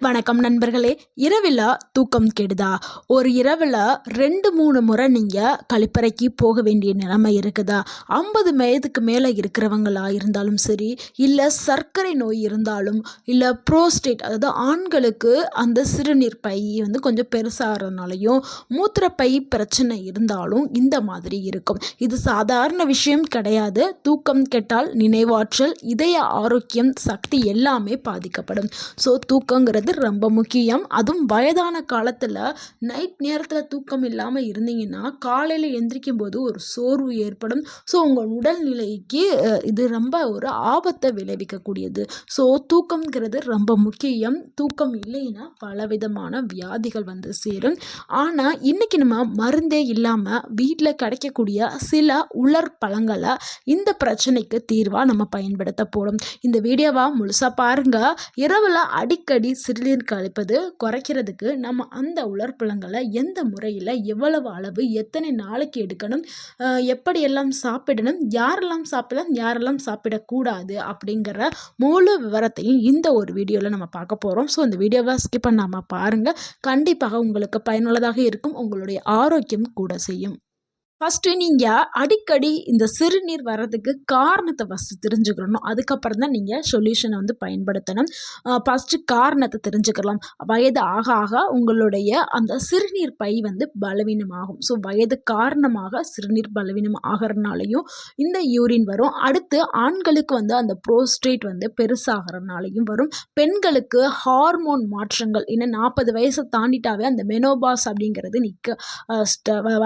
வணக்கம் நண்பர்களே. இரவில் தூக்கம் கெடுதா? ஒரு இரவில் ரெண்டு மூணு முறை நீங்கள் கழிப்பறைக்கு போக வேண்டிய நிலைமை இருக்குதா? ஐம்பது வயதுக்கு மேலே இருக்கிறவங்களா இருந்தாலும் சரி இல்லை சர்க்கரை நோய் இருந்தாலும் இல்லை ப்ரோஸ்டேட் அதாவது ஆண்களுக்கு அந்த சிறுநீர் பை வந்து கொஞ்சம் பெருசாகிறதுனாலையும் மூத்திரப்பை பிரச்சனை இருந்தாலும் இந்த மாதிரி இருக்கும். இது சாதாரண விஷயம் கிடையாது. தூக்கம் கெட்டால் நினைவாற்றல் இதய ஆரோக்கியம் சக்தி எல்லாமே பாதிக்கப்படும். ஸோ தூக்கங்கிறது ரொம்ப முக்கியம். அதுவும் வயதான காலத்தில் நைட் நேரத்தில் தூக்கம் இல்லாமல் இருந்தீங்கன்னா காலையில் எந்திரிக்கும் போது ஒரு சோர்வு ஏற்படும். ஸோ உங்கள் உடல்நிலைக்கு இது ரொம்ப ஒரு ஆபத்தை விளைவிக்கக்கூடியது. ஸோ தூக்கம்ங்கிறது ரொம்ப முக்கியம். தூக்கம் இல்லைன்னா பலவிதமான வியாதிகள் வந்து சேரும். ஆனால் இன்றைக்கி நம்ம மருந்தே இல்லாமல் வீட்டில் கிடைக்கக்கூடிய சில உலர் பழங்களை இந்த பிரச்சனைக்கு தீர்வாக நம்ம பயன்படுத்த போகிறோம் இந்த வீடியோவாக முழுசாக பாருங்கள் இரவில் அடிக்கடி சிறுநீர் கழிப்பது குறைக்கிறதுக்கு நம்ம அந்த உலர்பழங்களை எந்த முறையில் எவ்வளவு அளவு எத்தனை நாளைக்கு எடுக்கணும் எப்படியெல்லாம் சாப்பிடணும் யாரெல்லாம் சாப்பிடலாம் யாரெல்லாம் சாப்பிடக்கூடாது அப்படிங்கிற முழு விவரத்தையும் இந்த ஒரு வீடியோவில் நம்ம பார்க்க போகிறோம் ஸோ இந்த வீடியோவை ஸ்கிப் பண்ணாமல் பாருங்கள் கண்டிப்பாக உங்களுக்கு பயனுள்ளதாக இருக்கும். உங்களுடைய ஆரோக்கியம் கூட செய்யும். ஃபஸ்ட்டு நீங்கள் அடிக்கடி இந்த சிறுநீர் வர்றதுக்கு காரணத்தை ஃபஸ்ட்டு தெரிஞ்சுக்கிறணும் அதுக்கப்புறம் தான் நீங்கள் சொல்யூஷனை வந்து பயன்படுத்தணும். ஃபஸ்ட்டு காரணத்தை தெரிஞ்சுக்கலாம். வயது ஆக ஆக உங்களுடைய அந்த சிறுநீர் பை வந்து பலவீனமாகும். ஸோ வயது காரணமாக சிறுநீர் பலவீனம் ஆகிறனாலையும் இந்த யூரின் வரும். அடுத்து ஆண்களுக்கு வந்து அந்த ப்ரோஸ்ட்ரேட் வந்து பெருசாகிறனாலையும் வரும். பெண்களுக்கு ஹார்மோன் மாற்றங்கள் இன்னும் நாற்பது வயசை தாண்டிட்டாவே அந்த மெனோபாஸ் அப்படிங்கிறது நிற்க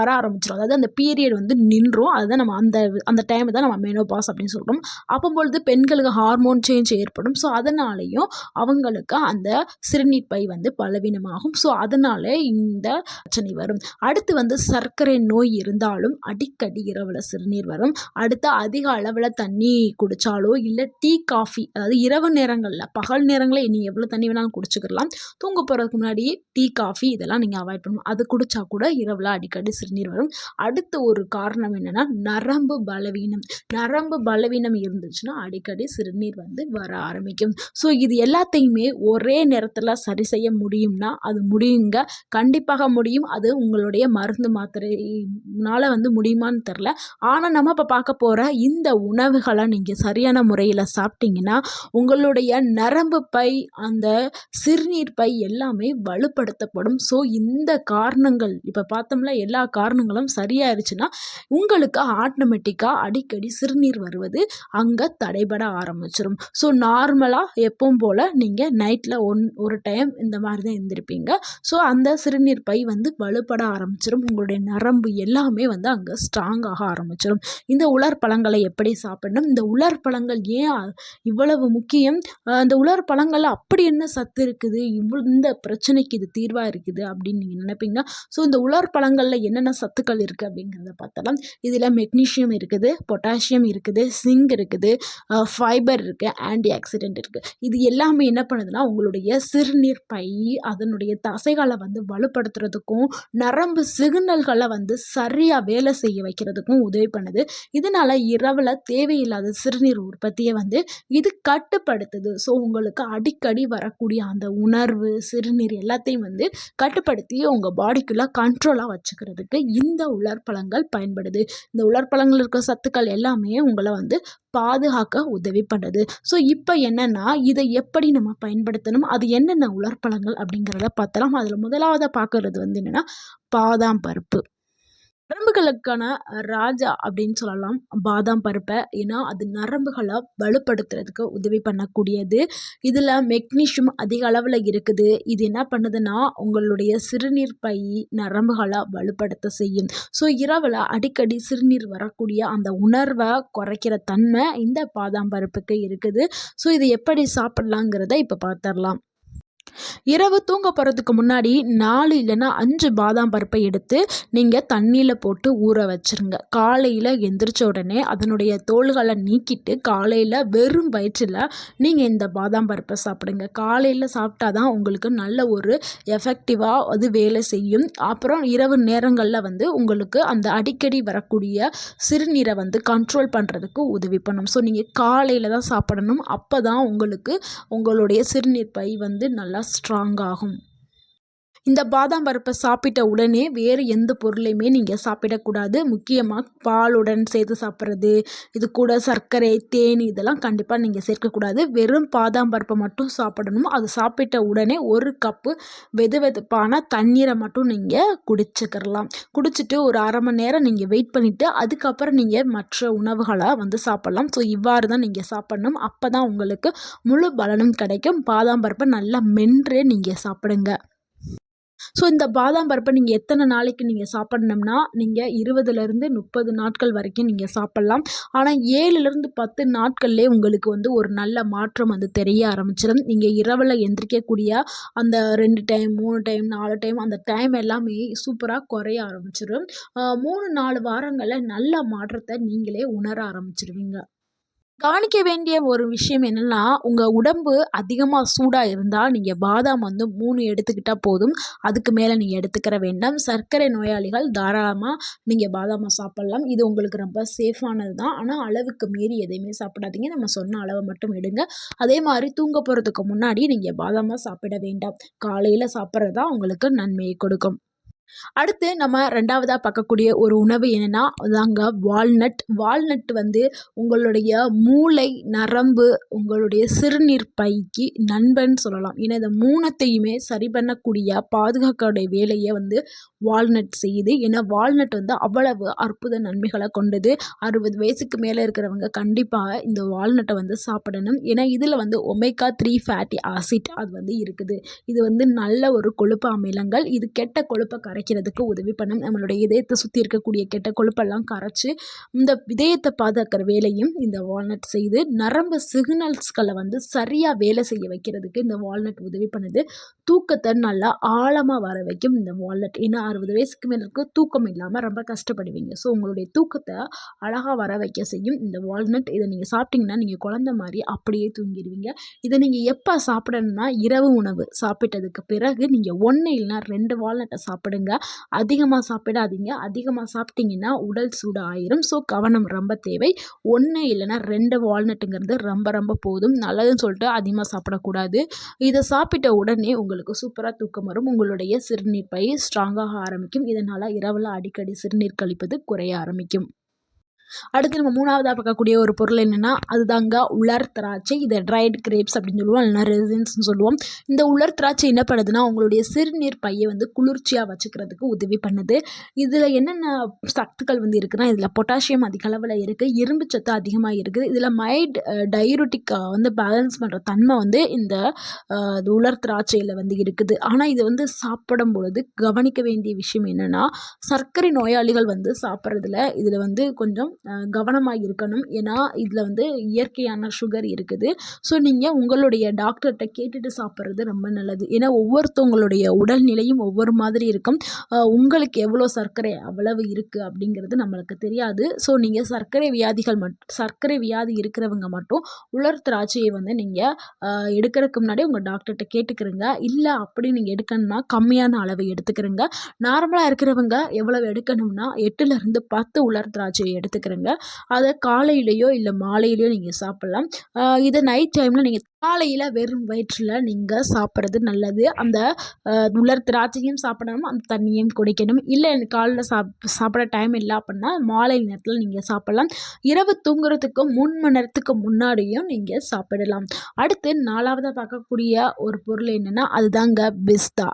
வர ஆரம்பிச்சிடும் அதாவது அந்த பீரியட் வந்து நின்றோம். அதுதான் நம்ம அந்த அந்த டைம் தான் நம்ம மெனோபாஸ் அப்படின்னு சொல்கிறோம் அப்போம்பொழுது பெண்களுக்கு ஹார்மோன் சேஞ்ச் ஏற்படும். ஸோ அதனாலேயும் அவங்களுக்கு அந்த சிறுநீர் பை வந்து பலவீனமாகும். ஸோ அதனால இந்த பிரச்சனை வரும். அடுத்து வந்து சர்க்கரை நோய் இருந்தாலும் அடிக்கடி இரவில் சிறுநீர் வரும். அடுத்து அதிக அளவில் தண்ணி குடித்தாலோ இல்லை டீ காஃபி அதாவது இரவு நேரங்களில் பகல் நேரங்களில் நீங்கள் எவ்வளோ தண்ணி வேணாலும் குடிச்சுக்கலாம். தூங்க போகிறதுக்கு முன்னாடி டீ காஃபி இதெல்லாம் நீங்கள் அவாய்ட் பண்ணணும். அது குடித்தா கூட இரவில் அடிக்கடி சிறுநீர் வரும். அடுத்து ஒரு காரணம் என்னென்னா நரம்பு பலவீனம். நரம்பு பலவீனம் இருந்துச்சுன்னா அடிக்கடி சிறுநீர் வந்து வர ஆரம்பிக்கும். ஸோ இது எல்லாத்தையுமே ஒரே நேரத்தில் சரி செய்ய முடியும்னா அது முடியுங்க. கண்டிப்பாக முடியும். அது உங்களுடைய மருந்து மாத்திரைனால வந்து முடியுமான்னு தெரில ஆனால் நம்ம இப்போ பார்க்க போகிற இந்த உணவுகளை நீங்கள் சரியான முறையில் சாப்பிட்டீங்கன்னா உங்களுடைய நரம்பு பை அந்த சிறுநீர் பை எல்லாமே வலுப்படுத்தப்படும். ஸோ இந்த காரணங்கள் இப்போ பார்த்தோம்ல எல்லா காரணங்களும் சரியாக சரியாயிருச்சுன்னா உங்களுக்கு ஆட்டோமேட்டிக்காக அடிக்கடி சிறுநீர் வருவது அங்கே தடைபட ஆரம்பிச்சிடும் ஸோ நார்மலாக எப்பவும் போல் நீங்கள் நைட்டில் ஒன் ஒரு டைம் இந்த மாதிரி தான் எழுந்திருப்பீங்க ஸோ அந்த சிறுநீர் பை வந்து வலுப்பட ஆரம்பிச்சிடும் உங்களுடைய நரம்பு எல்லாமே வந்து அங்கே ஸ்ட்ராங் ஆக ஆரம்பிச்சிடும் இந்த உலர் பழங்களை எப்படி சாப்பிடணும்? இந்த உலர் பழங்கள் ஏன் இவ்வளவு முக்கியம்? இந்த உலர் பழங்கள் அப்படி என்ன சத்து இருக்குது? இவ்வளோ இந்த பிரச்சனைக்கு இது தீர்வாக இருக்குது அப்படின்னு நீங்கள் நினைப்பீங்க ஸோ இந்த உலர் பழங்களில் என்னென்ன சத்துக்கள் இருக்குது அப்படிங்கிறத பார்த்தலாம் இதில் மெக்னீஷியம் இருக்குது பொட்டாசியம் இருக்குது சிங்க் இருக்குது ஃபைபர் இருக்குது ஆன்டி ஆக்சிடென்ட் இருக்குது இது எல்லாமே என்ன பண்ணுதுன்னா உங்களுடைய சிறுநீர் பை அதனுடைய தசைகளை வந்து வலுப்படுத்துறதுக்கும் நரம்பு சிக்னல்களை வந்து சரியாக வேலை செய்ய வைக்கிறதுக்கும் உதவி பண்ணுது. இதனால் இரவில் தேவையில்லாத சிறுநீர் உற்பத்தியை வந்து இது கட்டுப்படுத்துது. ஸோ உங்களுக்கு அடிக்கடி வரக்கூடிய அந்த உணர்வு சிறுநீர் எல்லாத்தையும் வந்து கட்டுப்படுத்தி உங்கள் பாடிக்குள்ளே கண்ட்ரோலாக வச்சுக்கிறதுக்கு இந்த உலர்பழங்கள் பயன்படுது. இந்த உலர்பழங்கள் இருக்க சத்துக்கள் எல்லாமே உங்களை வந்து பாதுகாக்க உதவி பண்ணுது ஸோ இப்போ என்னென்னா இதை எப்படி நம்ம பயன்படுத்தணும்? அது என்னென்ன உலர்பழங்கள் அப்படிங்கிறத பார்த்தலாம். அதில் முதலாவதாக பார்க்குறது வந்து என்னென்னா பாதாம் பருப்பு. நரம்புகளுக்கான ராஜா அப்படின்னு சொல்லலாம். பாதாம் பருப்பை. ஏன்னா அது நரம்புகளை வலுப்படுத்துறதுக்கு உதவி பண்ணக்கூடியது. இதில் மெக்னீஷியம் அதிக அளவில் இருக்குது. இது என்ன பண்ணுதுன்னா உங்களுடைய சிறுநீர் பை நரம்புகளை வலுப்படுத்த செய்யும். ஸோ இரவில் அடிக்கடி சிறுநீர் வரக்கூடிய அந்த உணர்வை குறைக்கிற தன்மை இந்த பாதாம் பருப்புக்கு இருக்குது. ஸோ இது எப்படி சாப்பிட்லாங்கிறத இப்போ பார்த்துடலாம் இரவு தூங்க போகிறதுக்கு முன்னாடி நாலு இல்லைன்னா அஞ்சு பாதாம் பருப்பை எடுத்து நீங்கள் தண்ணியில் போட்டு ஊற வச்சிருங்க. காலையில் எந்திரிச்ச உடனே அதனுடைய தோல்களை நீக்கிட்டு காலையில் வெறும் வயிற்றில் நீங்கள் இந்த பாதாம் பருப்பை சாப்பிடுங்க. காலையில் சாப்பிட்டா தான் உங்களுக்கு நல்ல ஒரு எஃபெக்டிவாக அது வேலை செய்யும். அப்புறம் இரவு நேரங்களில் வந்து உங்களுக்கு அந்த அடிக்கடி வரக்கூடிய சிறுநீரை வந்து கண்ட்ரோல் பண்ணுறதுக்கு உதவி பண்ணும். ஸோ நீங்கள் காலையில் தான் சாப்பிடணும். அப்போ தான் உங்களுக்கு உங்களுடைய சிறுநீர் பை வந்து நல்லா ஸ்ட்ராங் ஆகும். இந்த பாதாம் பருப்பை சாப்பிட்ட உடனே வேறு எந்த பொருளையுமே நீங்கள் சாப்பிடக்கூடாது. முக்கியமாக பாலுடன் சேர்த்து சாப்பிட்றது இது கூட சர்க்கரை தேன் இதெல்லாம் கண்டிப்பாக நீங்கள் சேர்க்கக்கூடாது. வெறும் பாதாம் பருப்பை மட்டும் சாப்பிடணும். அது சாப்பிட்ட உடனே ஒரு கப்பு வெது வெதுப்பான தண்ணீரை மட்டும் நீங்கள் குடிச்சுக்கிறலாம் குடிச்சிட்டு ஒரு அரை மணி நேரம் நீங்கள் வெயிட் பண்ணிவிட்டு அதுக்கப்புறம் நீங்கள் மற்ற உணவுகளை வந்து சாப்பிட்லாம். ஸோ இவ்வாறு தான் நீங்கள் சாப்பிட்ணும். அப்போ தான் உங்களுக்கு முழு பலனும் கிடைக்கும். பாதாம் பருப்பை நல்லா மென்று நீங்கள் சாப்பிடுங்க. ஸோ இந்த பாதாம் பருப்பை நீங்கள் எத்தனை நாளைக்கு நீங்கள் சாப்பிட்ணும்னா நீங்கள் இருபதுலேருந்து முப்பது நாட்கள் வரைக்கும் நீங்கள் சாப்பிட்லாம். ஆனால் ஏழுலேருந்து பத்து நாட்கள்லேயே உங்களுக்கு வந்து ஒரு நல்ல மாற்றம் வந்து தெரிய ஆரம்பிச்சிடும் நீங்கள் இரவில் எந்திரிக்கக்கூடிய அந்த ரெண்டு டைம் மூணு டைம் நாலு டைம் அந்த டைம் எல்லாமே சூப்பராக குறைய ஆரம்பிச்சிடும் மூணு நாலு வாரங்களில் நல்ல மாற்றத்தை நீங்களே உணர ஆரம்பிச்சிடுவீங்க கவனிக்க வேண்டிய ஒரு விஷயம் என்னென்னா உங்கள் உடம்பு அதிகமாக சூடாக இருந்தால் நீங்கள் பாதாம் வந்து மூணு எடுத்துக்கிட்டால் போதும். அதுக்கு மேலே நீங்கள் எடுத்துக்கிற வேண்டாம். சர்க்கரை நோயாளிகள் தாராளமாக நீங்கள் பாதாமை சாப்பிட்லாம். இது உங்களுக்கு ரொம்ப சேஃபானது தான். ஆனால் அளவுக்கு மீறி எதையுமே சாப்பிடாதீங்க. நம்ம சொன்ன அளவை மட்டும் எடுங்க. அதே மாதிரி தூங்க போகிறதுக்கு முன்னாடி நீங்கள் பாதாமாக சாப்பிட வேண்டாம். காலையில் சாப்பிட்றது தான் உங்களுக்கு நன்மையை கொடுக்கும். அடுத்து நம்ம ரெண்டாவதாக பார்க்கக்கூடிய ஒரு உணவு என்னென்னா அதாங்க வால்நட் வால்நட் வந்து உங்களுடைய மூளை நரம்பு உங்களுடைய சிறுநீர் பைக்கு நண்பன் சொல்லலாம். ஏன்னா இந்த மூணத்தையுமே சரி பண்ணக்கூடிய பாதுகாக்கக்கூடிய வேலையை வந்து வால்நட் செய்யுது. ஏன்னா வால்நட் வந்து அவ்வளவு அற்புத நன்மைகளை கொண்டது. அறுபது வயசுக்கு மேலே இருக்கிறவங்க கண்டிப்பாக இந்த வால்நட்டை வந்து சாப்பிடணும். ஏன்னா இதில் வந்து ஒமேகா த்ரீ ஃபேட்டி ஆசிட் அது வந்து இருக்குது. இது வந்து நல்ல ஒரு கொழுப்பு அமிலங்கள். இது கெட்ட கொழுப்பை கரைக்கிறதுக்கு உதவி பண்ணும். நம்மளுடைய இதயத்தை சுற்றி இருக்கக்கூடிய கெட்ட கொழுப்பெல்லாம் கரைச்சி இந்த இதயத்தை பாதுகாக்கிற வேலையும் இந்த வால்நட் செய்து நரம்பு சிக்னல்ஸ்களை வந்து சரியாக வேலை செய்ய வைக்கிறதுக்கு இந்த வால்நட் உதவி பண்ணுது. தூக்கத்தை நல்லா ஆழமாக வர வைக்கும் இந்த வால்நட் ஏன்னா அறுபது வயசுக்கு மேலே இருக்க தூக்கம் இல்லாமல் ரொம்ப கஷ்டப்படுவீங்க. ஸோ உங்களுடைய தூக்கத்தை அழகாக வர வைக்க செய்யும். இந்த வால்நட் இதை நீங்கள் சாப்பிட்டிங்கன்னா நீங்கள் குழந்த மாதிரி அப்படியே தூங்கிடுவீங்க. இதை நீங்கள் எப்போ சாப்பிடணும்னா இரவு உணவு சாப்பிட்டதுக்கு பிறகு நீங்கள் ஒன்று இல்லைனா ரெண்டு வால்நட்டை சாப்பிடுங்க. அதிகமாக சாப்பிடாதீங்க. அதிகமாக சாப்பிட்டீங்கன்னா உடல் சூடு ஆயிரும் ஸோ கவனம் ரொம்ப தேவை. ஒன்று இல்லைனா ரெண்டு வால்நட்டுங்கிறது ரொம்ப ரொம்ப போதும். நல்லதுன்னு சொல்லிட்டு அதிகமாக சாப்பிடக்கூடாது. இதை சாப்பிட்ட உடனே உங்களுக்கு சூப்பராக தூக்கம் வரும். உங்களுடைய சிறுநீர் பை ஸ்ட்ராங்காக ஆரம்பிக்கும். இதனால் இரவில் அடிக்கடி சிறுநீர் கழிப்பது குறைய ஆரம்பிக்கும். அடுத்து நம்ம மூணாவதாக பார்க்கக்கூடிய ஒரு பொருள் என்னென்னா அதுதாங்க உலர் திராட்சை. இதை ட்ரைட் கிரேப்ஸ் அப்படின்னு சொல்லுவோம் இல்லைனா ரெசின்ஸ்னு சொல்லுவோம். இந்த உலர் திராட்சை என்ன பண்ணுதுன்னா உங்களுடைய சிறுநீர் பையை வந்து குளிர்ச்சியாக வச்சுக்கிறதுக்கு உதவி பண்ணுது. இதில் என்னென்ன சத்துக்கள் வந்து இருக்குன்னா இதில் பொட்டாசியம் அதிக அளவில் இருக்குது இரும்பு சத்து அதிகமாக இருக்குது. இதில் மைட் டைரோட்டிக் வந்து பேலன்ஸ் பண்ணுற தன்மை வந்து இந்த உலர் திராட்சையில் வந்து இருக்குது. ஆனால் இது வந்து சாப்பிடும் பொழுது கவனிக்க வேண்டிய விஷயம் என்னென்னா சர்க்கரை நோயாளிகள் வந்து சாப்பிட்றதுல இதில் வந்து கொஞ்சம் கவனமாக இருக்கணும் ஏன்னா இதில் வந்து இயற்கையான சுகர் இருக்குது. ஸோ நீங்கள் உங்களுடைய டாக்டர்கிட்ட கேட்டுட்டு சாப்பிட்றது ரொம்ப நல்லது. ஏன்னா ஒவ்வொருத்தவங்களுடைய உடல்நிலையும் ஒவ்வொரு மாதிரி இருக்கும். உங்களுக்கு எவ்வளோ சர்க்கரை அவ்வளவு இருக்குது அப்படிங்கிறது நம்மளுக்கு தெரியாது. ஸோ நீங்கள் சர்க்கரை வியாதிகள் மட் சர்க்கரை வியாதி இருக்கிறவங்க மட்டும் உலர் திராட்சையை வந்து நீங்கள் எடுக்கிறதுக்கு முன்னாடி உங்கள் டாக்டர்கிட்ட கேட்டுக்கிறங்க. இல்லை அப்படி நீங்கள் எடுக்கணும்னா கம்மியான அளவை எடுத்துக்கிறங்க. நார்மலாக இருக்கிறவங்க எவ்வளவு எடுக்கணும்னா எட்டுலேருந்து பத்து உலர் திராட்சையை எடுத்துக்கிறேன் எடுத்துக்கிறங்க அதை காலையிலையோ இல்லை மாலையிலையோ நீங்கள் சாப்பிட்லாம். இதை நைட் டைமில் நீங்கள் காலையில் வெறும் வயிற்றில் நீங்கள் சாப்பிட்றது நல்லது. அந்த உலர் திராட்சையும் சாப்பிடணும் அந்த தண்ணியும் குடிக்கணும். இல்லை எனக்கு காலைல சாப் சாப்பிட டைம் இல்லை அப்படின்னா மாலை நேரத்தில் நீங்கள் சாப்பிட்லாம். இரவு தூங்குறதுக்கு மூணு மணி நேரத்துக்கு முன்னாடியும் நீங்கள் சாப்பிடலாம். அடுத்து நாலாவதாக பார்க்கக்கூடிய ஒரு பொருள் என்னென்னா அதுதாங்க பிஸ்தா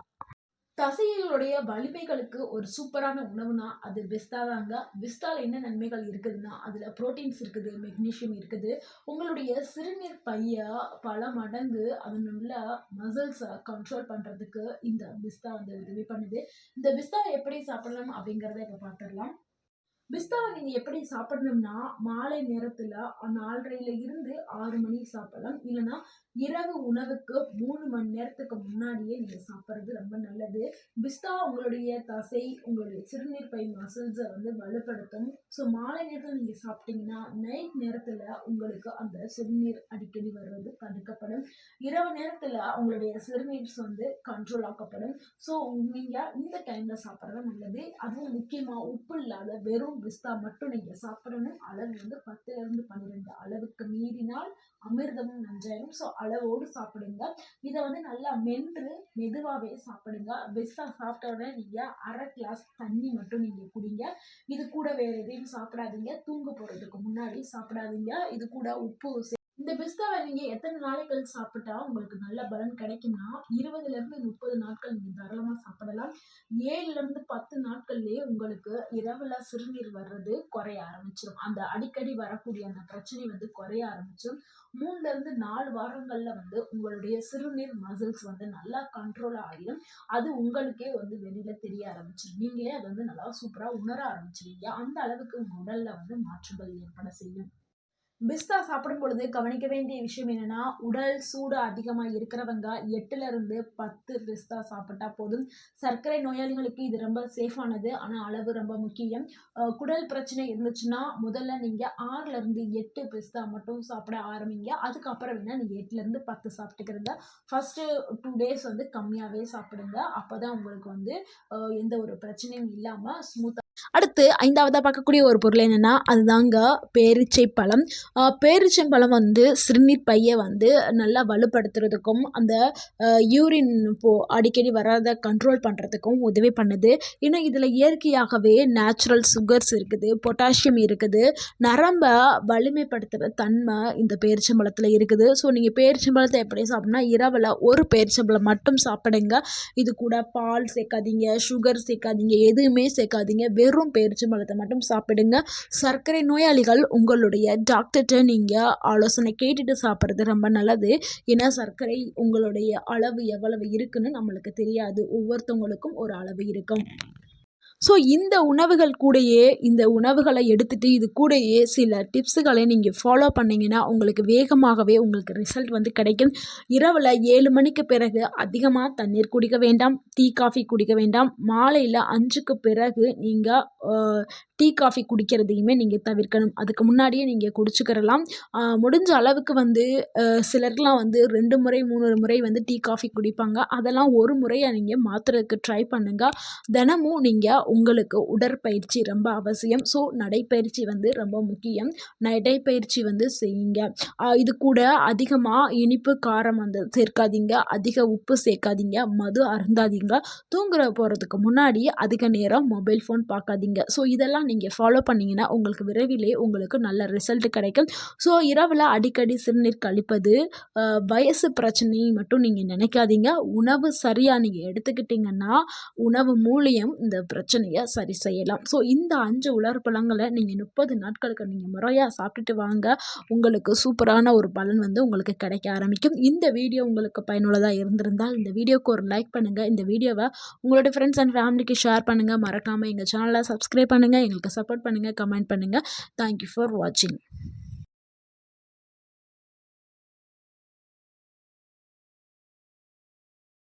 தசைகளுடைய வலிமைகளுக்கு ஒரு சூப்பரான உணவுனா அது விஸ்தா தாங்க. விஸ்தாவில் என்ன நன்மைகள் இருக்குதுன்னா அதில் ப்ரோட்டீன்ஸ் இருக்குது மெக்னீஷியம் இருக்குது. உங்களுடைய சிறுநீர் பைய பல மடங்கு அதனுள்ள மசில்ஸை கண்ட்ரோல் பண்ணுறதுக்கு இந்த பிஸ்தா வந்து உதவி பண்ணுது. இந்த பிஸ்தாவை எப்படி சாப்பிடலாம் அப்படிங்கிறத இப்போ பார்த்துடலாம் பிஸ்தாவை நீங்கள் எப்படி சாப்பிடணும்னா மாலை நேரத்தில் நாலரையில இருந்து ஆறு மணி சாப்பிடலாம். இல்லைன்னா இரவு உணவுக்கு மூணு மணி நேரத்துக்கு முன்னாடியே நீங்கள் சாப்பிட்றது ரொம்ப நல்லது. பிஸ்தா உங்களுடைய தசை உங்களுடைய சிறுநீர் பை மசில்ஸை வந்து வலுப்படுத்தும். ஸோ மாலை நேரத்தில் நீங்கள் சாப்பிட்டீங்கன்னா நைட் நேரத்தில் உங்களுக்கு அந்த சிறுநீர் அடிக்கடி வர்றது தடுக்கப்படும். இரவு நேரத்தில் உங்களுடைய சிறுநீர்ஸ் வந்து கண்ட்ரோல் ஆக்கப்படும். ஸோ நீங்கள் இந்த டைமில் சாப்பிட்றது நல்லது. அதுவும் முக்கியமாக உப்பு இல்லாத வெறும் பிஸ்தா மட்டும் நீங்கள் சாப்பிடணும். அளவு வந்து பத்துலேருந்து பன்னிரெண்டு அளவுக்கு மீறினால் அமிர்தமும் நஞ்சாயிரும் ஸோ அளவோடு சாப்பிடுங்க. இதை வந்து நல்லா மென்று மெதுவாகவே சாப்பிடுங்க. பெஸ்ட்டாக சாப்பிட்ட உடனே நீங்கள் அரை கிளாஸ் தண்ணி மட்டும் நீங்கள் குடிங்க. இது கூட வேறு எதையும் சாப்பிடாதீங்க. தூங்க போகிறதுக்கு முன்னாடி சாப்பிடாதீங்க. இது கூட உப்பு இந்த பிஸ்காவை நீங்கள் எத்தனை நாளைகள் சாப்பிட்டா உங்களுக்கு நல்ல பலன் கிடைக்கும்னா இருபதுலேருந்து முப்பது நாட்கள் நீங்கள் தாராளமாக சாப்பிடலாம். ஏழுலேருந்து பத்து நாட்கள்லேயே உங்களுக்கு இரவில் சிறுநீர் வர்றது குறைய ஆரம்பிச்சிடும் அந்த அடிக்கடி வரக்கூடிய அந்த பிரச்சனை வந்து குறைய ஆரம்பிச்சிடும் மூணுலேருந்து நாலு வாரங்களில் வந்து உங்களுடைய சிறுநீர் மசில்ஸ் வந்து நல்லா கண்ட்ரோல் ஆகிடும் அது உங்களுக்கே வந்து வெளியில் தெரிய ஆரம்பிச்சிடும் நீங்களே அதை வந்து நல்லா சூப்பராக உணர ஆரம்பிச்சிடுவீங்க அந்த அளவுக்கு உங்கள் உடலில் வந்து மாற்றங்கள் ஏற்பட செய்யும். பிஸ்தா சாப்பிடும் பொழுது கவனிக்க வேண்டிய விஷயம் என்னன்னா உடல் சூடு அதிகமாக இருக்கிறவங்க எட்டுல இருந்து பத்து பிஸ்தா சாப்பிட்டா போதும். சர்க்கரை நோயாளிகளுக்கு இது ரொம்ப சேஃபானது ஆனால் அளவு ரொம்ப முக்கியம். குடல் பிரச்சனை இருந்துச்சுன்னா முதல்ல நீங்கள் ஆறுல இருந்து எட்டு பிஸ்தா மட்டும் சாப்பிட ஆரம்பிங்க. அதுக்கப்புறம் வேணா நீங்கள் எட்டுல இருந்து பத்து சாப்பிட்டுக்கிறங்க ஃபர்ஸ்ட் டூ டேஸ் வந்து கம்மியாகவே சாப்பிடுங்க. அப்போதான் உங்களுக்கு வந்து எந்த ஒரு பிரச்சனையும் இல்லாமல் ஸ்மூத்தாக அடுத்து ஐந்தாவதாக பார்க்கக்கூடிய ஒரு பொருள் என்னென்னா அதுதாங்க பேரிச்சை பழம். பேரிச்சை பழம் வந்து சிறுநீர் பையை வந்து நல்லா வலுப்படுத்துறதுக்கும் அந்த யூரின் போ அடிக்கடி வராத கண்ட்ரோல் பண்ணுறதுக்கும் உதவி பண்ணுது. இன்னும் இதில் இயற்கையாகவே நேச்சுரல் சுகர்ஸ் இருக்குது பொட்டாசியம் இருக்குது. நரம்பை வலிமைப்படுத்துகிற தன்மை இந்த பேரிச்சம்பழத்தில் இருக்குது. ஸோ நீங்கள் பேரிச்சம்பழத்தை எப்படி சாப்பிட்னா இரவில் ஒரு பேரிச்சம்பழம் மட்டும் சாப்பிடுங்க. இது கூட பால் சேர்க்காதீங்க சுகர் சேர்க்காதீங்க எதுவுமே சேர்க்காதீங்க. வெறும் பேரிச்சம்பழத்தை மட்டும் சாப்பிடுங்க. சர்க்கரை நோயாளிகள் உங்களுடைய டாக்டர்கிட்ட நீங்கள் ஆலோசனை கேட்டுட்டு சாப்பிட்றது ரொம்ப நல்லது. ஏன்னா சர்க்கரை உங்களுடைய அளவு எவ்வளவு இருக்குன்னு நம்மளுக்கு தெரியாது. ஒவ்வொருத்தவங்களுக்கும் ஒரு அளவு இருக்கும். ஸோ இந்த உணவுகள் கூடயே இந்த உணவுகளை எடுத்துகிட்டு இது கூடயே சில டிப்ஸுகளை நீங்கள் ஃபாலோ பண்ணிங்கன்னா உங்களுக்கு வேகமாகவே உங்களுக்கு ரிசல்ட் வந்து கிடைக்கும். இரவில் ஏழு மணிக்கு பிறகு அதிகமாக தண்ணீர் குடிக்க வேண்டாம் டீ காஃபி குடிக்க வேண்டாம். மாலையில் அஞ்சுக்கு பிறகு நீங்கள் டீ காஃபி குடிக்கிறதையுமே நீங்கள் தவிர்க்கணும். அதுக்கு முன்னாடியே நீங்கள் குடிச்சுக்கிறலாம் முடிஞ்ச அளவுக்கு வந்து சிலர்லாம் வந்து ரெண்டு முறை மூணு முறை வந்து டீ காஃபி குடிப்பாங்க. அதெல்லாம் ஒரு முறையை நீங்கள் மாற்றுறதுக்கு ட்ரை பண்ணுங்கள் தினமும் நீங்கள் உங்களுக்கு உடற்பயிற்சி ரொம்ப அவசியம். ஸோ நடைப்பயிற்சி வந்து ரொம்ப முக்கியம். நடைப்பயிற்சி வந்து செய்யுங்க. இது கூட அதிகமாக இனிப்பு காரம் வந்து சேர்க்காதீங்க. அதிக உப்பு சேர்க்காதீங்க. மது அருந்தாதீங்க. தூங்குற போகிறதுக்கு முன்னாடி அதிக நேரம் மொபைல் ஃபோன் பார்க்காதீங்க. ஸோ இதெல்லாம் நீங்கள் ஃபாலோ பண்ணிங்கன்னா உங்களுக்கு விரைவிலே உங்களுக்கு நல்ல ரிசல்ட் கிடைக்கும். ஸோ இரவில் அடிக்கடி சிறுநீர் கழிப்பது வயசு பிரச்சனை மட்டும் நீங்கள் நினைக்காதீங்க. உணவு சரியாக நீங்கள் எடுத்துக்கிட்டிங்கன்னா உணவு மூலியம் இந்த பிரச்சனை பிரச்சனையை சரி செய்யலாம். ஸோ இந்த அஞ்சு உலர் பழங்களை நீங்கள் முப்பது நாட்களுக்கு நீங்கள் முறையாக சாப்பிட்டுட்டு வாங்க. உங்களுக்கு சூப்பரான ஒரு பலன் வந்து உங்களுக்கு கிடைக்க ஆரம்பிக்கும். இந்த வீடியோ உங்களுக்கு பயனுள்ளதாக இருந்திருந்தால் இந்த வீடியோக்கு ஒரு லைக் பண்ணுங்கள் இந்த வீடியோவை உங்களோட ஃப்ரெண்ட்ஸ் அண்ட் ஃபேமிலிக்கு ஷேர் பண்ணுங்கள் மறக்காமல் எங்கள் சேனலை சப்ஸ்கிரைப் பண்ணுங்கள் எங்களுக்கு சப்போர்ட் பண்ணுங்கள் கமெண்ட் பண்ணுங்கள் தேங்க்யூ ஃபார் வாட்சிங்